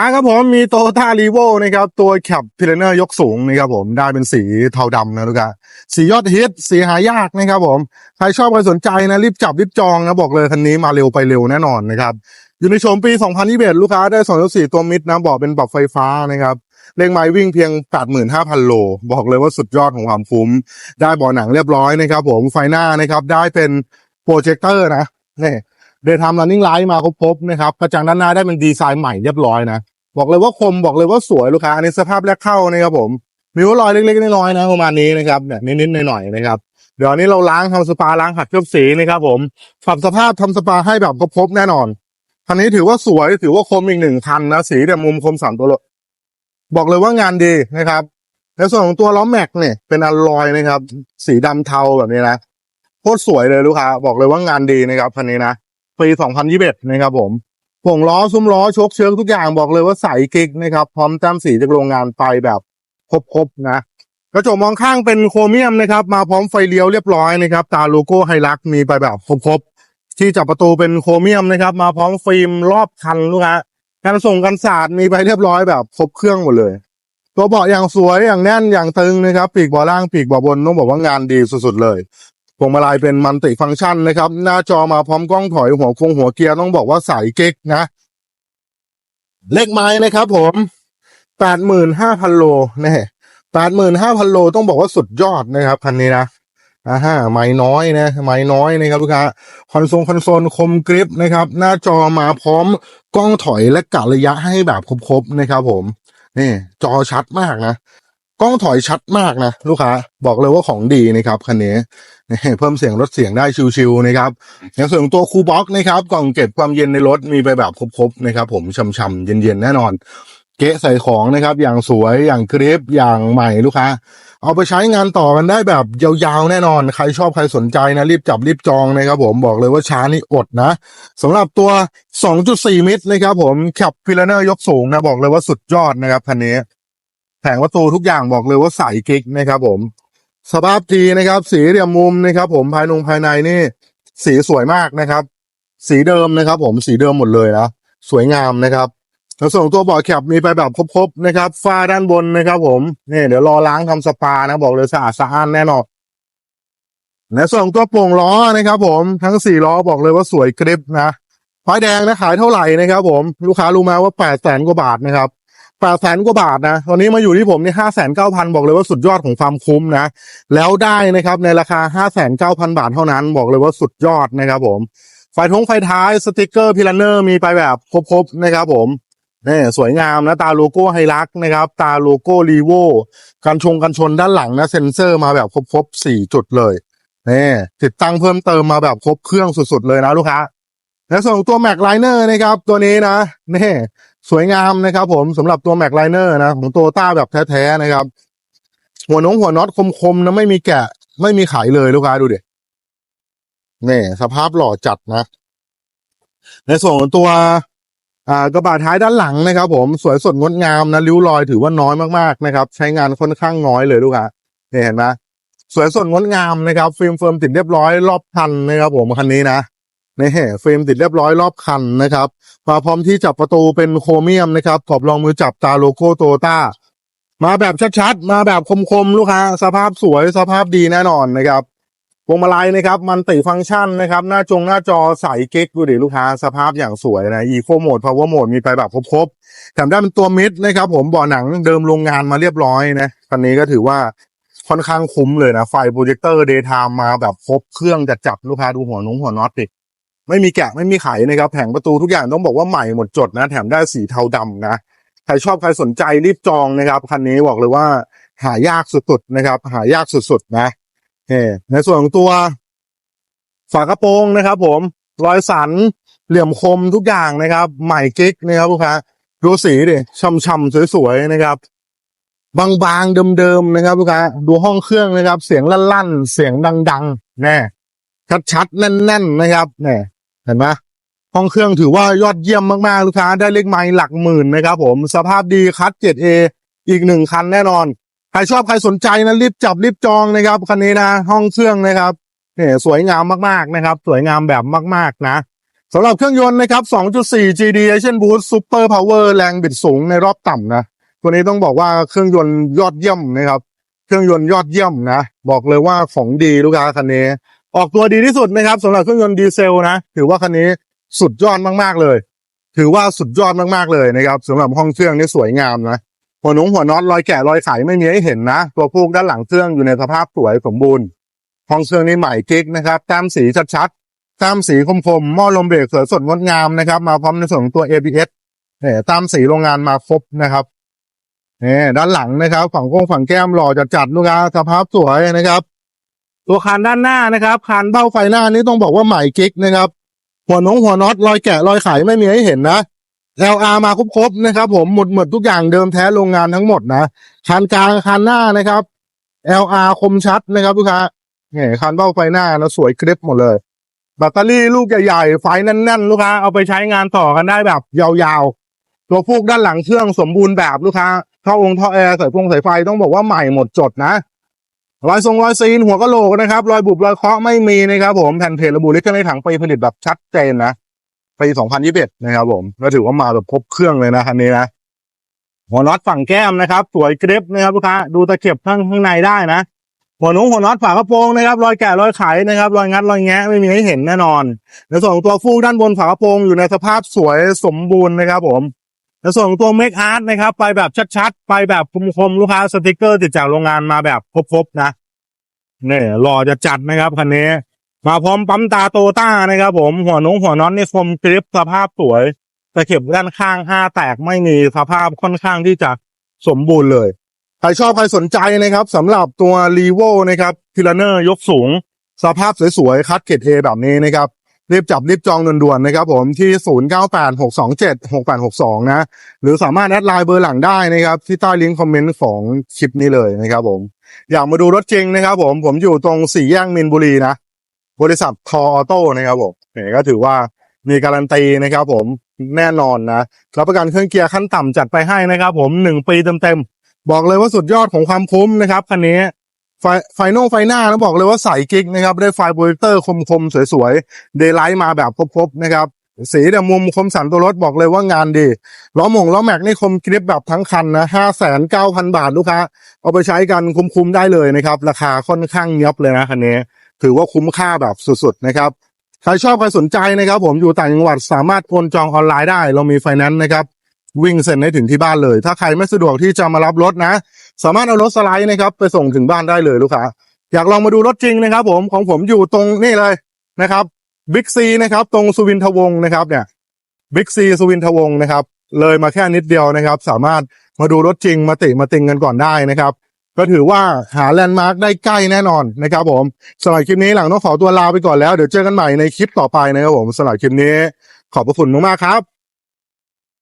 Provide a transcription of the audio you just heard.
อะครับผมมีโตต้ารีโวนะครับ ตัวแคปพิเรเนอร์ยกสูงนะครับผมได้เป็นสีเทาดำนะลูกค้าสียอดฮิตสีหายากนะครับผม ใครชอบใครสนใจนะ รีบจับรีบจองนะ บอกเลยคันนี้มาเร็วไปเร็วแน่นอนนะครับ อยู่ในโฉมปี 2021 ลูกค้าได้ 2.4 ตัวมิดนะบอกเป็นปรับไฟฟ้านะครับเลขไม้วิ่งเพียง 85,000 โล บอกเลยว่าสุดยอดของความคุ้ม ได้เบาะหนังเรียบร้อยนะครับผมไฟหน้านะครับได้เป็นโปรเจคเตอร์นะนี่ เดย์ทำ running light มาครบๆนะครับกระจังด้านหน้าได้เป็นดีไซน์ใหม่เรียบร้อยนะบอกเลยว่าคมบอกเลยว่าสวยลูกค้าอันนี้สภาพแรกเข้านะครับผมมีรอยเล็กๆน้อยๆนะประมาณนี้นะครับเนี่ยนิดๆหน่อยๆนะครับเดี๋ยวนี้เราล้างทำสปาล้างขัดเคลือบสีนะครับผมปรับสภาพทำสปาให้แบบครบๆแน่นอนคันนี้ถือว่าสวยถือว่าคมอีกหนึ่งคันนะสีแต่มุมคมสามตัวบอกเลยว่างานดีนะครับในส่วนของตัวล้อแม็กเนี่ยเป็นอลลอยนะครับ สีดำเทาแบบนี้นะโคตรสวยเลยลูกค้าบอกเลยว่างานดีนะครับคันนี้นะ ปี2021 นะครับผมผงล้อซุ้มล้อชคเชิงทุกอย่างบอกเลยว่าใสกิกนะครับ พร้อมแต้มสีจากโรงงานไปแบบครบๆนะกระจกมองข้างเป็นโครเมียมนะครับ มาพร้อมไฟเลี้ยวเรียบร้อยนะครับ ตาโลโก้ไฮลักมีไปแบบครบๆที่จับประตูเป็นโครเมียมนะครับ มาพร้อมฟิล์มรอบคันลูกฮะการส่งกันศาสตร์มีไปเรียบร้อยแบบครบเครื่องหมดเลย ตัวเบาะอย่างสวยอย่างแน่นอย่างตึงนะครับ ปีกเบาล่างปีกเบาะบนต้องบอกว่างานดีสุดๆเลย พวงมาลัยเป็นมันติฟังก์ชันนะครับ หน้าจอมาพร้อมกล้องถอยหัวคงหัวเกียร์ต้องบอกว่าใสเก๊กนะ เลขไม้นะครับผมแปดหมื่นห้าพันโลนะแปดหมื่นห้าพันโลต้องบอกว่าสุดยอดนะครับคันนี้นะอ่าฮะไม้น้อยนะไม้น้อยนะครับลูกค้าคอนโซลคอนโซลคมกริปนะครับ หน้าจอมาพร้อมกล้องถอยและกะระยะให้แบบครบๆนะครับผมนี่จอชัดมากนะ กล้องถอยชัดมากนะลูกค้าบอกเลยว่าของดีนะครับคันนี้นี่เพิ่มเสียงลดเสียงได้ชิวๆนะครับในส่วนของตัวคูลบ็อกซ์นะครับกล่องเก็บความเย็นในรถมีไปแบบครบๆนะครับ ผมช่ำๆเย็นๆแน่นอน เกะใส่ของนะครับ อย่างสวยอย่างกริปอย่างใหม่ลูกค้า เอาไปใช้งานต่อกันได้แบบยาวๆแน่นอน ใครชอบใครสนใจนะ รีบจับรีบจองนะครับผมบอกเลยว่าช้านี่อดนะสำหรับตัว 2.4 มิตรนะครับผมขับพิลเนอร์ยกสูงนะบอกเลยว่าสุดยอดนะครับคันนี้ แผงประตูทุกอย่างบอกเลยว่าใสกิ๊กนะครับผม สภาพดีนะครับ สีเหลี่ยมมุมนะครับ ผมภายนงภายในนี่ สีสวยมากนะครับ สีเดิมนะครับ ผมสีเดิมหมดเลยนะสวยงามนะครับแล้วส่วนของตัวเบาะแคปมีไปแบบครบๆนะครับฝ้าด้านบนนะครับผมนี่เดี๋ยวรอล้างทำสปานะบอกเลยสะอาดสะอ้านแน่นอนในส่วนของตัวโป่งล้อนะครับ ผมทั้งสี่ล้อบอกเลยว่าสวยกริบนะไฟแดงนะขายเท่าไหร่นะครับ ผมลูกค้ารู้ไหมว่าแปดแสนกว่าบาทนะครับ แปดแสนกว่าบาทนะตอนนี้มาอยู่ที่ผมนี่ห้าแสนเก้าพันบอกเลยว่าสุดยอดของความคุ้มนะ แล้วได้นะครับในราคาห้าแสนเก้าพันบาทเท่านั้น บอกเลยว่าสุดยอดนะครับผม ไฟท้องไฟท้ายสติกเกอร์พิลันเนอร์มีไปแบบครบๆนะครับผมนี่สวยงามนะ ตาโลโก้ไฮรักนะครับ ตาโลโก้รีโวกันชงกันชนด้านหลังนะ เซ็นเซอร์มาแบบครบๆสี่จุดเลยนี่ติดตั้งเพิ่มเติมมาแบบครบเครื่องสุดๆเลยนะลูกค้าและส่วนของตัวแม็กไลเนอร์นะครับ ตัวนี้นะนี่ สวยงามนะครับผมสำหรับตัวแม็กไลเนอร์นะ ของโตต้าแบบแท้ๆนะครับ หัวน้องหัวน็อตคมๆนะไม่มีแกะ ไม่มีไขเลยลูกค้าดูดินี่สภาพหล่อจัดนะ ในส่วนของตัวอ่ากระบะท้ายด้านหลังนะครับ ผมสวยสดงดงามนะริ้วรอยถือว่าน้อยมากๆนะครับ ใช้งานค่อนข้างน้อยเลยลูกค้านี่เห็นไหมสวยสดงดงามนะครับ ฟิล์มเฟิร์มติดเรียบร้อยรอบคันนะครับผมคันนี้นะ นี่ฟิล์มติดเรียบร้อยรอบคันนะครับมาพร้อมที่จับประตูเป็นโครเมียมนะครับขอบรองมือจับตาโลโก้โตต้ามาแบบชัดๆ มาแบบคมๆ ลูกค้า สภาพสวยสภาพดีแน่นอนนะครับพวงมาลัยนะครับมันติฟังก์ชันนะครับ หน้าจงหน้าจอใสเก๊กดูดิลูกค้า สภาพอย่างสวยนะอีโคโหมดพาวเวอร์โหมดมีไปแบบครบๆแถมได้เป็นตัวมิดนะครับผมบ่อหนังเดิมโรงงานมาเรียบร้อยนะคันนี้ก็ถือว่าค่อนข้างคุ้มเลยนะ ไฟโปรเจคเตอร์เดย์ไทม์มาแบบครบเครื่องจัดจับลูกค้าดูหัวนุ้งหัวน็อตดิ ไม่มีแกะไม่มีไขนะครับแผงประตูทุกอย่างต้องบอกว่าใหม่หมดจดนะ แถมได้สีเทาดำนะใครชอบใครสนใจรีบจองนะครับคันนี้บอกเลยว่า หายากสุดๆนะครับ หายากสุดๆนะเฮ้ในส่วนของตัว ฝากระโปรงนะครับ ผมรอยสันเหลี่ยมคมทุกอย่างนะครับ ใหม่กิ๊กนะครับลูกค้าดูสีดิช่ำๆสวยๆนะครับ บางๆเดิมๆนะครับลูกค้าดูห้องเครื่องนะครับ เสียงลั่นๆเสียงดัง ๆ แน่ชัดๆแน่นๆนะครับเนี่ย เห็นไหมห้องเครื่องถือว่ายอดเยี่ยมมากๆ ลูกค้าได้เลขไม้หลักหมื่นนะครับผมสภาพดีคัด 7A อีกหนึ่งคันแน่นอน ใครชอบใครสนใจนะรีบจับรีบจองนะครับคันนี้นะห้องเครื่องนะครับเนี่ยสวยงามมากๆนะครับ สวยงามแบบมาก ๆ นะสำหรับเครื่องยนต์นะครับ 2.4 GD Asian Boost Super Power แรงบิดสูงในรอบต่ำนะ ตัวนี้ต้องบอกว่าเครื่องยนต์ยอดเยี่ยมนะครับ เครื่องยนต์ยอดเยี่ยมนะ บอกเลยว่าของดีลูกค้าคันนี้ ออกตัวดีที่สุดนะครับสำหรับเครื่องยนต์ดีเซลนะ ถือว่าคันนี้สุดยอดมากๆเลย ถือว่าสุดยอดมากๆเลยนะครับสำหรับห้องเครื่องนี่สวยงามนะหัวหนงหัวน็อตรอยแกะรอยไขไม่มีให้เห็นนะตัวพูกด้านหลังเครื่องอยู่ในสภาพสวยสมบูรณ์ห้องเครื่องนี้ใหม่กิ๊กนะครับแต้มสีชัดๆแต้มสีคมๆหม้อลมเบรกสวยสดงดงามนะครับ มาพร้อมในส่วนของตัว ABS เนี่ยแต้มสีโรงงานมาครบนะครับเนี่ยด้านหลังนะครับ ฝั่งโค้งฝั่งแก้มหล่อจัดจัดๆลูกค้าสภาพสวยนะครับ ตัวคานด้านหน้านะครับคานเบ้าไฟหน้านี้ต้องบอกว่าใหม่กิ๊กนะครับ หัวหนงหัวน็อตรอยแกะรอยไขไม่มีให้เห็นนะ LR มาครบๆนะครับ ผมหมดหมดทุกอย่างเดิมแท้โรงงานทั้งหมดนะคันกลางคันหน้านะครับ LR คมชัดนะครับลูกค้าเนี่ยคันเบ้าไฟหน้านะสวยคลิปหมดเลยแบตเตอรี่ลูกใหญ่ๆไฟแน่นๆ ลูกค้าเอาไปใช้งานต่อกันได้แบบ ยาวๆ ตัวฟูกด้านหลังเครื่องสมบูรณ์แบบลูกค้าท่อองค์ท่อแอร์สายพงสายไฟต้องบอกว่าใหม่หมดจดนะ รอยทรงรอยซีนหัวกะโหลกนะครับ รอยบุบรอยเคาะไม่มีนะครับผมแผ่นเพจระบุลิขในถังปีผลิตแบบชัดเจนนะปี2021นะครับผมก็ถือว่ามาแบบครบเครื่องเลยนะคันนี้นะหัวน็อตฝั่งแก้มนะครับ สวยกริปนะครับลูกค้าดูตะเข็บข้างข้างในได้นะ หัวนุ้งหัวน็อตฝากระโปรงนะครับ รอยแกะรอยไขนะครับ รอยงัดรอยแงะไม่มีให้เห็นแน่นอนในส่วนของตัวฟูกด้านบนฝากระโปรงอยู่ในสภาพสวยสมบูรณ์นะครับผม ในส่วนของตัวเมคอาร์ตนะครับ ไปแบบชัดๆ ไปแบบคมๆ ลูกค้าสติกเกอร์ติดจากโรงงานมาแบบครบๆนะเนี่หล่อจะจัดนะครับคันนี้ มาพร้อมปั๊มตาโตต้านะครับ ผมหัวนุ้งหัวน็อตนี่คมกริปสภาพสวยตะเข็บด้านข้างห้าแตกไม่มีสภาพค่อนข้างที่จะสมบูรณ์เลย ใครชอบใครสนใจนะครับสำหรับตัว r ีโวนะครับพิลเนอร์ยกสูง สภาพสวยๆคัดเกรดเอแบบนี้นะครับ รีบจับรีบจองด่วนๆนะครับผมที่ 0986276862 นะ หรือสามารถแอดไลน์เบอร์หลังได้นะครับ ที่ใต้ลิงก์คอมเมนต์ของคลิปนี้เลยนะครับผม อยากมาดูรถจริงนะครับผมผมอยู่ตรงสี่แยกมินบุรีนะ บริษัททอออโต้นะครับผมเนี่ยก็ถือว่ามีการันตีนะครับผมแน่นอนนะรับประกันเครื่องเกียร์ขั้นต่ำจัดไปให้นะครับผมหนึ่งปีเต็มๆบอกเลยว่าสุดยอดของความคุ้มนะครับคันนี้ ไฟไฟโน่ไฟหน้านะบอกเลยว่าใสกิ๊กนะครับ ได้ไฟโปรเจคเตอร์คมๆ สวยๆ เดย์ไลท์มาแบบครบๆ นะครับ สีแต่มุมคมสันตัวรถบอกเลยว่างานดี ล้อหมงล้อแม็กนี่คมกริปแบบทั้งคันนะห้าแสนเก้าพันบาทลูกค้า เอาไปใช้กันคุ้มๆ ได้เลยนะครับ ราคาค่อนข้างเงียบเลยนะคันนี้ ถือว่าคุ้มค่าแบบสุดๆ นะครับ ใครชอบใครสนใจนะครับผมอยู่ต่างจังหวัดสามารถโอนจองออนไลน์ได้ เรามีไฟแนนซ์นะครับวิ่งเซ็นให้ถึงที่บ้านเลย ถ้าใครไม่สะดวกที่จะมารับรถนะ สามารถเอารถสไลด์นะครับ ไปส่งถึงบ้านได้เลยลูกค้า อยากลองมาดูรถจริงนะครับ ผมของผมอยู่ตรงนี่เลยนะครับบิ๊กซีนะครับ ตรงสุวินทวงศ์นะครับ เนี่ยบิ๊กซีสุวินทวงศ์นะครับ เลยมาแค่นิดเดียวนะครับ สามารถมาดูรถจริงมาติมาติงกันก่อนได้นะครับ ก็ถือว่าหาแลนด์มาร์คได้ใกล้แน่นอนนะครับ ผมสำหรับคลิปนี้หลังต้องขอตัวลาไปก่อนแล้วเดี๋ยวเจอกันใหม่ในคลิปต่อไปนะครับผมสำหรับคลิปนี้ ขอบพระคุณมากๆครับ